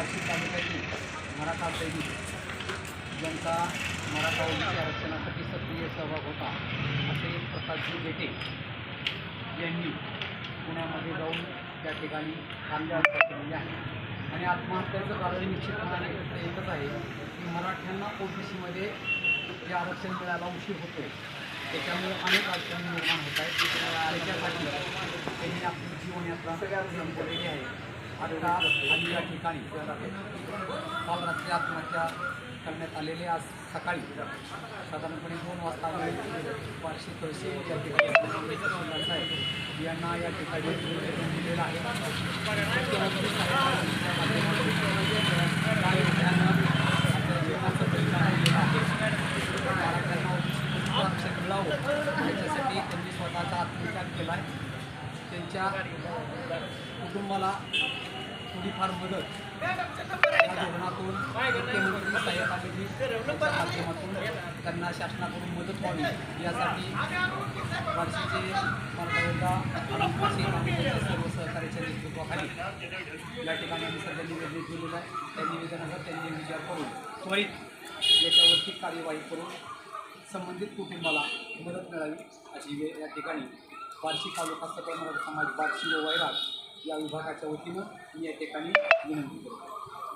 बार्शी तालुक्यातील मराठा सैनिक ज्यांचा मराठा ओबीसी आरक्षणासाठी सक्रिय सहभाग होता असे प्रकाशजी बेटे यांनी पुण्यामध्ये जाऊन त्या ठिकाणी आत्महत्या केलेली आहे. आणि आत्महत्याचं कारण निश्चितपणाने फक्त एकच आहे की मराठ्यांना ओबीसीमध्ये जे आरक्षण मिळायला उशीर होतो त्याच्यामुळे अनेक अडचणी निर्माण होत आहेत. त्याच्यासाठी त्यांनी आपली जीवनयात्रा संपवलेली आहे. आता आम्ही या ठिकाणी काल रात्री आत्महत्या करण्यात आलेले आज सकाळी साधारणपणे दोन वाजता पाचशे बार्शी या ठिकाणी साहेब यांना या ठिकाणी दिलेला दिलेलं आहे. मुख्यमंत्री त्यांनी स्वतःचा आत्मत्याग केला आहे त्यांच्या कुटुंबाला थोडीफार मदत. या धोरणातून मुख्यमंत्री माध्यमातून त्यांना शासनाकडून मदत व्हावी यासाठी बार्शीचे मराठा सर्व सहकार्याच्या नेतृत्वाखाली या ठिकाणी आम्ही सध्या निवेदन दिलेलं आहे. त्या निवेदनाचा त्यांनी विचार करून त्वरित याच्यावरती कार्यवाही करून संबंधित कुटुंबाला मदत मिळावी अशी वे- या ठिकाणी बार्शी तालुका सकल मराठा समाज बार्शी व वैराग या विभागाच्या वतीनं मी या ठिकाणी विनंती करतो.